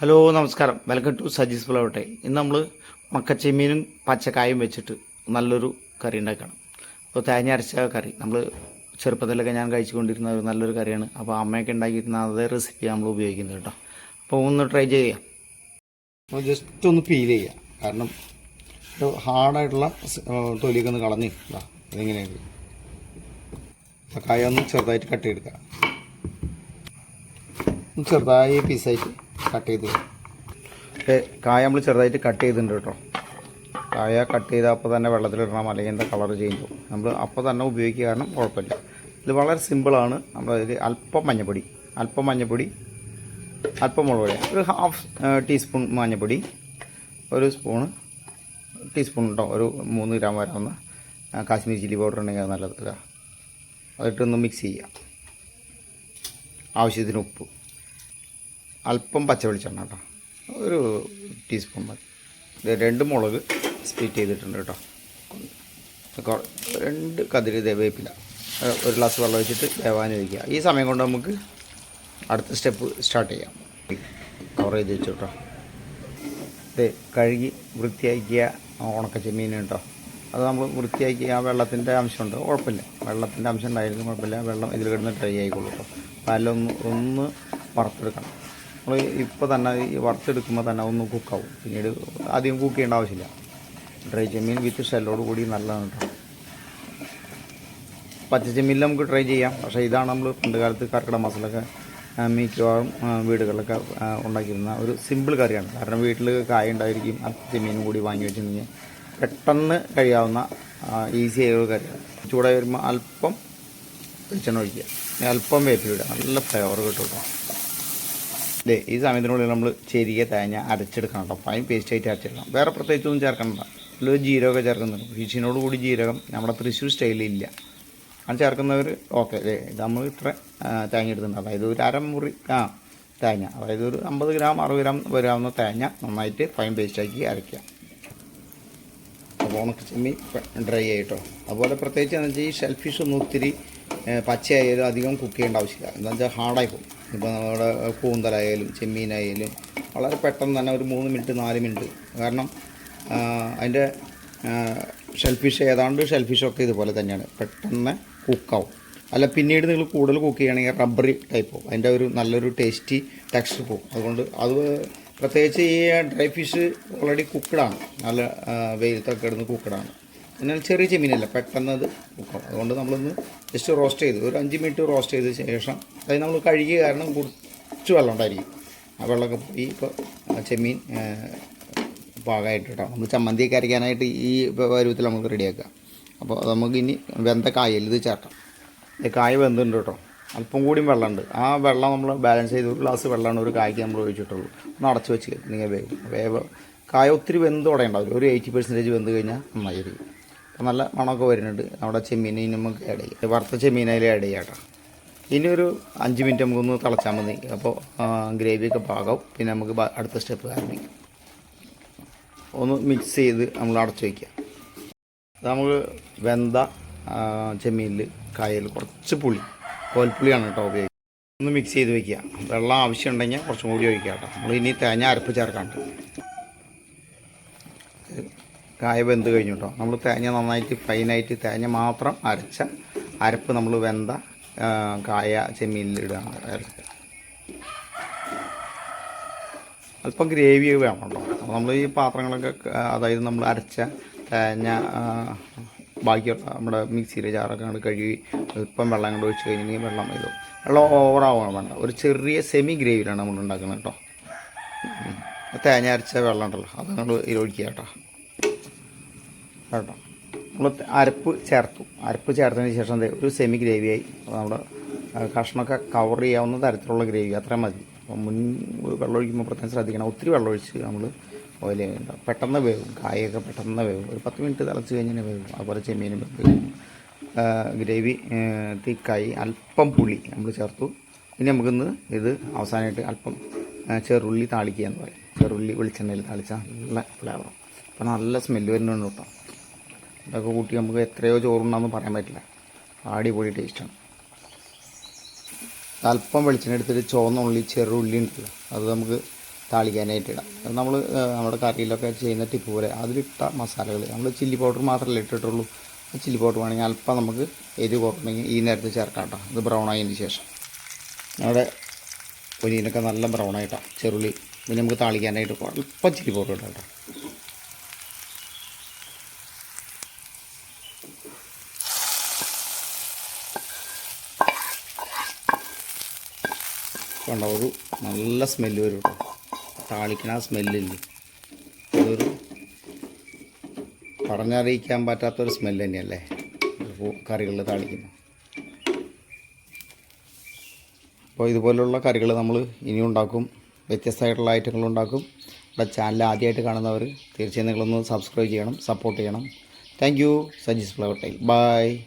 Hello നമസ്കാരം. Welcome to Saji's പുലവട്ടെ ഇന്ന് നമ്മൾ മക്കച്ചെമ്മീനും പച്ചക്കായും വെച്ചിട്ട് നല്ലൊരു കറി ഉണ്ടാക്കണം. അപ്പോൾ തേങ്ങ അരച്ച കറി. നമ്മൾ ചെറുപ്പത്തിലൊക്കെ ഞാൻ കഴിച്ചുകൊണ്ടിരുന്ന ഒരു നല്ലൊരു കറിയാണ്. അപ്പോൾ അമ്മയൊക്കെ ഉണ്ടാക്കിയിരുന്ന അതേ റെസിപ്പി നമ്മൾ ഉപയോഗിക്കുന്നത് കേട്ടോ. അപ്പോൾ ഒന്ന് ട്രൈ ചെയ്യാം. ജസ്റ്റ് ഒന്ന് പീൽ ചെയ്യുക കാരണം ഒരു ഹാർഡായിട്ടുള്ള തൊലിയൊക്കെ ഒന്ന് കളഞ്ഞ് ഇതെങ്ങനെയാണ് കായ ഒന്ന് ചെറുതായിട്ട് കട്ട് ചെയ്തെടുക്കുക ചെറുതായി പീസായിട്ട് കട്ട് ചെയ്ത് കായ നമ്മൾ ചെറുതായിട്ട് കട്ട് ചെയ്തിട്ടുണ്ട് കേട്ടോ. കായ കട്ട് ചെയ്ത് അപ്പോൾ തന്നെ വെള്ളത്തിലിടണം അല്ലെങ്കിൽ എന്താ കളർ ചേഞ്ച് ആവും. നമ്മൾ അപ്പോൾ തന്നെ ഉപയോഗിക്കുക കാരണം കുഴപ്പമില്ല. ഇത് വളരെ സിമ്പിളാണ് നമ്മൾ ഇതിൽ അല്പം മഞ്ഞപ്പൊടി അല്പം മഞ്ഞപ്പൊടി അല്പം മുളക് പൊടി ഒരു ഹാഫ് ടീസ്പൂൺ മഞ്ഞപ്പൊടി ഒരു സ്പൂണ് ടീസ്പൂൺ കേട്ടോ ഒരു മൂന്ന് ഗ്രാം വരാവുന്ന ആ, കാശ്മീരി ചില്ലി പൗഡർ ഉണ്ടെങ്കിൽ അത് നല്ലത് അതിട്ടൊന്ന് മിക്സ് ചെയ്യുക ആവശ്യത്തിന് ഉപ്പ്. അല്പം പച്ച വെളിച്ചെണ്ണ കേട്ടോ. ഒരു ടീസ്പൂൺ മതി. രണ്ട് മുളക് സ്പ്ലിറ്റ് ചെയ്തിട്ടുണ്ട് കേട്ടോ. രണ്ട് കതിരി വേപ്പില ഒരു ഗ്ലാസ് വെള്ളം വെച്ചിട്ട് വേവാൻ വയ്ക്കുക ഈ സമയം കൊണ്ട് നമുക്ക് അടുത്ത സ്റ്റെപ്പ് സ്റ്റാർട്ട് ചെയ്യാം. കവർ ചെയ്ത് വെച്ചു കേട്ടോ. ഇത് കഴുകി വൃത്തിയാക്കിയ ഉണക്ക ചെമ്മീൻ കേട്ടോ. അത് നമ്മൾ വൃത്തിയാക്കി ആ വെള്ളത്തിന്റെ അംശമുണ്ട്. കുഴപ്പമില്ല. വെള്ളത്തിന്റെ അംശം ഉണ്ടായിരിക്കും കുഴപ്പമില്ല. വെള്ളം ഇതിൽ കിടന്ന് ഡ്രൈ ആയിക്കോളൂ കേട്ടോ. പാലൊന്ന് ഒന്ന് വറുത്തെടുക്കണം. നമ്മൾ ഇപ്പോൾ തന്നെ ഈ വറുത്തെടുക്കുമ്പോൾ തന്നെ ഒന്ന് കുക്കാവും. പിന്നീട് അധികം കുക്ക് ചെയ്യേണ്ട ആവശ്യമില്ല. ഡ്രൈ ചെമ്മീൻ വിത്ത് ഷെല്ലോട് കൂടി നല്ലതാണ് കേട്ടോ പച്ച ചെമ്മീനിൽ നമുക്ക് ട്രൈ ചെയ്യാം. പക്ഷേ ഇതാണ് നമ്മൾ പണ്ട് കാലത്ത് കർക്കിടക മാസത്തിലൊക്കെ മിക്കവാറും വീടുകളിലൊക്കെ ഉണ്ടാക്കിയിരുന്ന ഒരു സിമ്പിൾ കറിയാണ്. കാരണം വീട്ടിൽ കായ ഉണ്ടായിരിക്കും ചെമ്മീനും കൂടി വാങ്ങി വെച്ചിട്ടുണ്ടെങ്കിൽ പെട്ടെന്ന് കഴിയാവുന്ന ഈസി ആയ ഒരു കറിയാണ്. ചൂടായി വരുമ്പോൾ അല്പം വെളിച്ചെണ്ണ ഒഴിക്കുക. അല്പം വേപ്പിലിടുക നല്ല ഫ്ലേവർ കിട്ടും ദേ ഈ സമയത്തിനുള്ളിൽ നമ്മൾ ചെരിയ തേങ്ങ അരച്ചെടുക്കണം കേട്ടോ. ഫൈൻ പേസ്റ്റ് ആയിട്ട് അരച്ചെടുക്കണം. വേറെ പ്രത്യേകിച്ചൊന്നും ചേർക്കണ്ട. അതിൽ ജീരകമൊക്കെ ചേർക്കുന്നുണ്ട്. ഫിഷിനോട് കൂടി ജീരകം നമ്മുടെ തൃശ്ശൂർ സ്റ്റൈലിൽ ഇല്ല. അത് ചേർക്കുന്നവർ ഓക്കെ ഇത് നമ്മൾ ഇത്ര തേങ്ങ എടുത്തിട്ടുണ്ട്. അതായത് ഒരു അരമുറി ആ തേങ്ങ. അതായത് ഒരു അമ്പത് ഗ്രാം അറുപത് ഗ്രാം വരാവുന്ന തേങ്ങ നന്നായിട്ട് ഫൈൻ പേസ്റ്റാക്കി അരയ്ക്കുക. അപ്പോൾ ഉണക്ക ചെമ്മി ഡ്രൈ ആയിട്ടോ അതുപോലെ പ്രത്യേകിച്ച് എന്ന് വെച്ചാൽ ഈ ഷെൽഫിഷ് ഒന്നും ഒത്തിരി പച്ചയായാലും അധികം കുക്ക് ചെയ്യേണ്ട ആവശ്യമില്ല. എന്താ വെച്ചാൽ ഹാർഡായി പോകും ഇപ്പോൾ നമ്മുടെ കൂന്തലായാലും ചെമ്മീനായാലും വളരെ പെട്ടെന്ന് തന്നെ ഒരു മൂന്ന് മിനിറ്റ് നാല് മിനിറ്റ് കാരണം അതിന്റെ ഷെൽഫിഷ് ഏതാണ്ട് ഷെൽഫിഷൊക്കെ ഇതുപോലെ തന്നെയാണ്. പെട്ടെന്ന് കുക്കാവും അല്ല പിന്നീട് നിങ്ങൾ കൂടുതൽ കുക്ക് ചെയ്യുകയാണെങ്കിൽ റബ്ബറി ടൈപ്പ് പോകും അതിന്റെ ഒരു നല്ലൊരു ടേസ്റ്റി ടെക്സ്ചർ പോകും അതുകൊണ്ട് അത് പ്രത്യേകിച്ച് ഈ ഡ്രൈ ഫിഷ് ഓൾറെഡി കുക്കഡാണ് നല്ല വെയിലത്തൊക്കെ ഇടുന്ന കുക്കഡാണ് എന്നാൽ ചെറിയ ചെമ്മീനല്ല പെട്ടെന്ന് അത് കുക്കാവും അതുകൊണ്ട് നമ്മളൊന്ന് ജസ്റ്റ് റോസ്റ്റ് ചെയ്ത്. ഒരു അഞ്ച് മിനിറ്റ് റോസ്റ്റ് ചെയ്ത ശേഷം അതായത് നമ്മൾ കഴുകിയ കാരണം കുറച്ച് വെള്ളം ഉണ്ടായിരിക്കും. ആ വെള്ളമൊക്കെ പോയി ഇപ്പോൾ ചെമ്മീൻ പാകമായിട്ട് കേട്ടോ നമ്മൾ ചമ്മന്തിയൊക്കെ അരയ്ക്കാനായിട്ട് ഈ പരുവത്തിൽ നമുക്ക് റെഡിയാക്കുക അപ്പോൾ നമുക്ക് ഇനി വെന്ത കായൽ ഇത് ചേർക്കാം. കായ വെന്തുണ്ട് കേട്ടോ. അല്പം കൂടിയും വെള്ളമുണ്ട്. ആ വെള്ളം നമ്മൾ ബാലൻസ് ചെയ്ത് ഒരു ഗ്ലാസ് വെള്ളമാണ് ഒരു കായ്ക്ക് നമ്മൾ ഒഴിച്ചിട്ടുള്ളൂ. ഒന്ന് അടച്ച് വെച്ച് നിങ്ങൾ വേവ്. വേവ്. കായ ഒത്തിരി വെന്ത് തുടങ്ങേണ്ടാവില്ല ഒരു എയ്റ്റി പെർസെന്റേജ് വെന്ത് കഴിഞ്ഞാൽ നന്നായിരിക്കും അപ്പോൾ നല്ല മണമൊക്കെ വരുന്നുണ്ട്. നമ്മുടെ ചെമ്മീനെ ഇനി നമുക്ക് ആഡ് ചെയ്യാം. വറുത്ത ചെമ്മീൻ അതിൽ ആഡ് ചെയ്യാം കേട്ടോ. ഇനി ഒരു അഞ്ച് മിനിറ്റ് നമുക്കൊന്ന് തിളച്ചാൽ മതി. അപ്പോൾ ഗ്രേവിയൊക്കെ പാകാവും പിന്നെ നമുക്ക് അടുത്ത സ്റ്റെപ്പ് ആരംഭിക്കാം. ഒന്ന് മിക്സ് ചെയ്ത് നമ്മൾ അടച്ചു വയ്ക്കുക നമുക്ക് വെന്ത ചെമ്മീനിൽ കായൽ കുറച്ച് പുളി. കോൽപ്പുളിയാണ് കേട്ടോ ഉപയോഗിക്കുക ഒന്ന് മിക്സ് ചെയ്ത് വെക്കുക. വെള്ളം ആവശ്യമുണ്ടെങ്കിൽ കുറച്ചും കൂടി ഒഴിക്കുക കേട്ടോ. നമ്മൾ ഇനി തേങ്ങ അരപ്പ് ചേർക്കാണ്ട് കായ വെന്ത് കഴിഞ്ഞു കേട്ടോ നമ്മൾ തേങ്ങ നന്നായിട്ട് ഫൈനായിട്ട് തേങ്ങ മാത്രം അരച്ച അരപ്പ് നമ്മൾ വെന്ത കായ ചെമ്മീനിൽ ഇടുകയാണ് അരച്ച് അല്പം ഗ്രേവി വേണം കേട്ടോ നമ്മൾ ഈ പാത്രങ്ങളൊക്കെ അതായത് നമ്മൾ അരച്ച തേങ്ങ ബാക്കിയുള്ള നമ്മുടെ മിക്സിയിലെ ജാറൊക്കെ അങ്ങോട്ട് കഴുകി അല്പം വെള്ളം കൊണ്ട് ഒഴിച്ച് കഴിഞ്ഞിട്ടുണ്ടെങ്കിൽ വെള്ളം ഇത്. വെള്ളം ഓവറാവണം വേണ്ട. ഒരു ചെറിയ സെമി ഗ്രേവിയിലാണ് നമ്മൾ ഉണ്ടാക്കുന്നത് കേട്ടോ. തേങ്ങ അരച്ച വെള്ളം ഉണ്ടല്ലോ അത് നമ്മൾ ഇതിലൊഴിക്കുക കേട്ടോ കേട്ടോ നമ്മൾ അരപ്പ് ചേർത്തു. അരപ്പ് ചേർത്തതിന് ശേഷം ഒരു സെമി ഗ്രേവിയായി നമ്മുടെ കഷ്ണമൊക്കെ കവർ ചെയ്യാവുന്ന തരത്തിലുള്ള ഗ്രേവി അത്ര മതി. അപ്പോൾ മുൻ വെള്ളം ഒഴിക്കുമ്പോൾ പ്രത്യേകം ശ്രദ്ധിക്കണം. ഒത്തിരി വെള്ളം ഒഴിച്ച് നമ്മൾ ഓയിൽ ചെയ്യണ്ട. പെട്ടെന്ന് വേവും. കായൊക്കെ പെട്ടെന്ന് വേവും. ഒരു പത്ത് മിനിറ്റ് തിളച്ച് കഴിഞ്ഞാൽ വേവും. അതുപോലെ ചെമ്മീനും ഗ്രേവി തിക്കായി അല്പം പുളി നമ്മൾ ചേർത്തു. ഇനി നമുക്കിന്ന് ഇത് അവസാനമായിട്ട് അല്പം ചെറുള്ളി താളിക്കുക എന്ന് പറയും. ചെറുള്ളി വെളിച്ചെണ്ണയിൽ താളിച്ചാൽ നല്ല ഫ്ലേവർ അപ്പോൾ നല്ല സ്മെല്ല് വരുന്നുണ്ട് കേട്ടോ. ഇതൊക്കെ കൂട്ടി നമുക്ക് എത്രയോ ചോറുണ്ടെന്ന് പറയാൻ പറ്റില്ല. അടിപൊളി ടേസ്റ്റാണ് അല്പം വെളിച്ചെണ്ണ എടുത്തിട്ട് ചുവന്ന ഉള്ളി ചെറുള്ളി ഉണ്ടല്ലോ അത് നമുക്ക് താളിക്കാനായിട്ട് ഇടാം. നമ്മൾ നമ്മുടെ കറിയിലൊക്കെ ചെയ്യുന്ന ടിപ്പ് പോലെ അതിലിട്ട മസാലകൾ നമ്മൾ ചില്ലി പൗഡർ മാത്രമല്ല ഇട്ടിട്ടുള്ളൂ. ചില്ലി പൗഡർ വേണമെങ്കിൽ അല്പം നമുക്ക് എരിവ് കുറക്കണമെങ്കിൽ ഈ നേരത്ത് ചേർക്കാം കേട്ടോ. ഇത് ബ്രൗൺ ആയതിന് ശേഷം. നമ്മുടെ ഒരിനൊക്കെ നല്ല ബ്രൗൺ ആയിട്ടാണ് ചെറുള്ളി. പിന്നെ നമുക്ക് താളിക്കാനായിട്ട് അല്പം ചില്ലി പൗഡർ ഇടാം കേട്ടോ. കണ്ടോ ഒരു നല്ല സ്മെല്ല് വരും കേട്ടോ. താളിക്കണ ആ സ്മെല്ലില്ലേ അതൊരു പറഞ്ഞറിയിക്കാൻ പറ്റാത്തൊരു സ്മെല്ല് തന്നെയല്ലേ? കറികളിൽ താളിക്കുന്നു. അപ്പോൾ ഇതുപോലുള്ള കറികൾ നമ്മൾ ഇനി ഉണ്ടാക്കും. വ്യത്യസ്തമായിട്ടുള്ള ഐറ്റങ്ങൾ ഉണ്ടാക്കും. നമ്മുടെ ചാനൽ ആദ്യമായിട്ട് കാണുന്നവർ തീർച്ചയായും നിങ്ങളൊന്ന് സബ്സ്ക്രൈബ് ചെയ്യണം സപ്പോർട്ട് ചെയ്യണം. Thank you Sajees flower tile bye